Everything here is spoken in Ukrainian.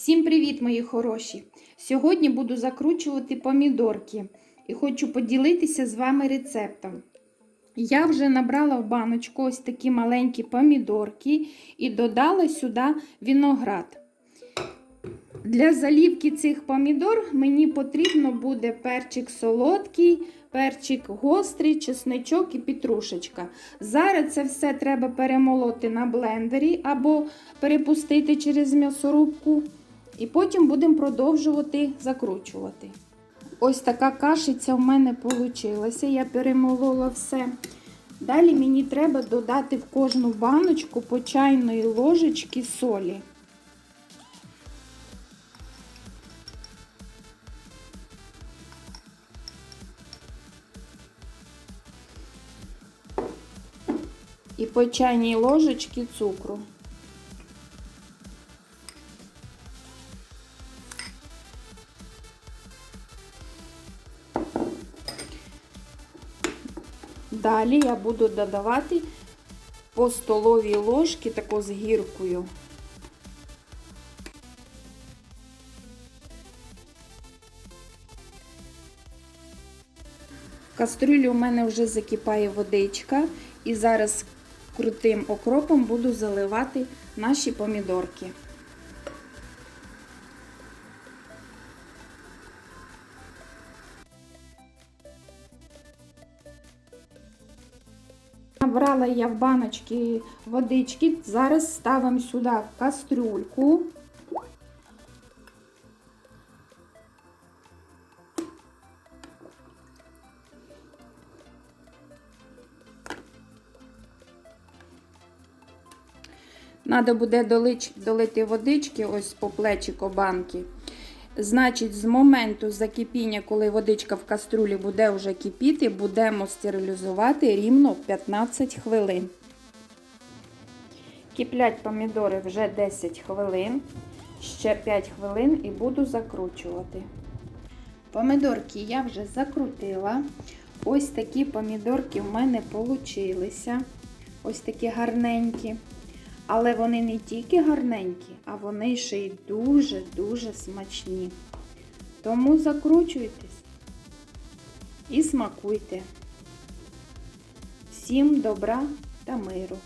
Всім привіт, мої хороші! Сьогодні буду закручувати помідорки і хочу поділитися з вами рецептом. Я вже набрала в баночку ось такі маленькі помідорки і додала сюди виноград. Для залівки цих помідор мені потрібно буде перчик солодкий, перчик гострий, чесничок і петрушечка. Зараз це все треба перемолоти на блендері або перепустити через м'ясорубку. І потім будемо продовжувати закручувати. Ось така кашиця в мене вийшла. Я перемолола все. Далі мені треба додати в кожну баночку по чайної ложечки солі. І по чайній ложечці цукру. Далі я буду додавати по столовій ложці таку з гіркою. Кастрюлі у мене вже закипає водичка, і зараз крутим окропом буду заливати наші помідорки. Набрала я в баночки водички, зараз ставимо сюди кастрюльку. Надо буде долити, водички ось по плечику банки. Значить, з моменту закипіння, коли водичка в каструлі буде вже кипіти, будемо стерилізувати рівно 15 хвилин. Киплять помідори вже 10 хвилин, ще 5 хвилин і буду закручувати. Помідорки я вже закрутила. Ось такі помідорки в мене получилися. Ось такі гарненькі. Але вони не тільки гарненькі, а вони ще й дуже-дуже смачні. Тому закручуйтесь і смакуйте. Всім добра та миру!